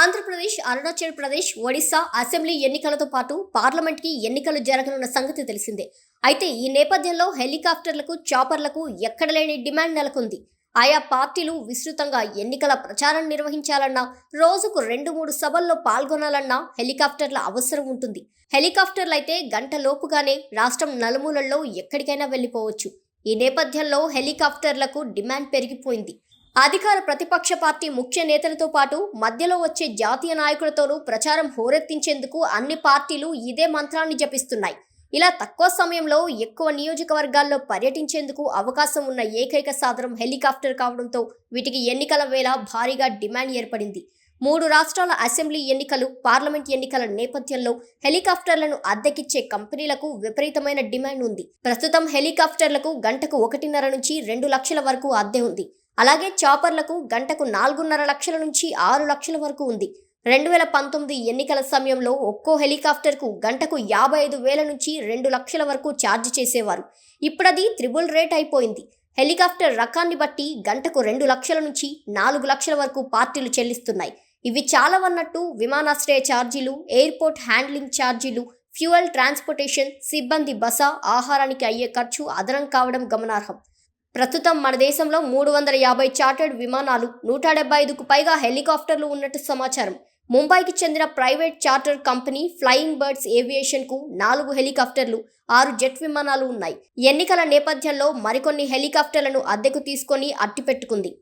Andhra Pradesh Arunachal Pradesh Odisha assembly ఎన్నికలతో పాటు పార్లమెంట్కి ఎన్నికలు జరగనున్న సంగతి తెలిసిందే. అయితే ఈ నేపథ్యంలో హెలికాప్టర్లకు చాపర్లకు ఎక్కడలేని డిమాండ్ నెలకొంది. ఆయా పార్టీలు విస్తృతంగా ఎన్నికల ప్రచారం నిర్వహించాలన్నా రోజుకు రెండు మూడు సభల్లో పాల్గొనాలన్నా హెలికాప్టర్ల అవసరం ఉంటుంది. హెలికాప్టర్లు అయితే గంటలోపుగానే రాష్ట్రం నలుమూలల్లో ఎక్కడికైనా వెళ్ళిపోవచ్చు. ఈ నేపథ్యంలో హెలికాప్టర్లకు డిమాండ్ పెరిగిపోయింది. అధికార ప్రతిపక్ష పార్టీ ముఖ్య నేతలతో పాటు మధ్యలో వచ్చే జాతీయ నాయకులతోనూ ప్రచారం హోరెత్తించేందుకు అన్ని పార్టీలు ఇదే మంత్రాన్ని జపిస్తున్నాయి. ఇలా తక్కువ సమయంలో ఎక్కువ నియోజకవర్గాల్లో పర్యటించేందుకు అవకాశం ఉన్న ఏకైక సాధనం హెలికాప్టర్ కావడంతో వీటికి ఎన్నికల వేళ భారీగా డిమాండ్ ఏర్పడింది. మూడు రాష్ట్రాల అసెంబ్లీ ఎన్నికలు పార్లమెంట్ ఎన్నికల నేపథ్యంలో హెలికాప్టర్లను అద్దెకిచ్చే కంపెనీలకు విపరీతమైన డిమాండ్ ఉంది. ప్రస్తుతం హెలికాప్టర్లకు గంటకు ఒకటిన్నర నుంచి రెండు లక్షల వరకు అద్దె ఉంది. అలాగే చాపర్లకు గంటకు నాలుగున్నర లక్షల నుంచి ఆరు లక్షల వరకు ఉంది. రెండు వేల పంతొమ్మిది ఎన్నికల సమయంలో ఒక్కో హెలికాప్టర్కు గంటకు యాభై ఐదు వేల నుంచి రెండు లక్షల వరకు ఛార్జ్ చేసేవారు. ఇప్పుడది త్రిబుల్ రేట్ అయిపోయింది. హెలికాప్టర్ రకాన్ని బట్టి గంటకు రెండు లక్షల నుంచి నాలుగు లక్షల వరకు పార్టీలు చెల్లిస్తున్నాయి. ఇవి చాలవన్నట్టు విమానాశ్రయ ఛార్జీలు ఎయిర్పోర్ట్ హ్యాండ్లింగ్ ఛార్జీలు ఫ్యూయల్ ట్రాన్స్పోర్టేషన్ సిబ్బంది బస ఆహారానికి అయ్యే ఖర్చు అదనం కావడం గమనార్హం. ప్రస్తుతం మన దేశంలో మూడు వందల యాభై చార్టర్డ్ విమానాలు నూట డెబ్బై ఐదుకు పైగా హెలికాప్టర్లు ఉన్నట్టు సమాచారం. ముంబైకి చెందిన private charter company flying birds ఏవియేషన్కు నాలుగు హెలికాప్టర్లు ఆరు జెట్ విమానాలు ఉన్నాయి. ఎన్నికల నేపథ్యంలో మరికొన్ని హెలికాప్టర్లను అద్దెకు తీసుకొని అట్టిపెట్టుకుంది.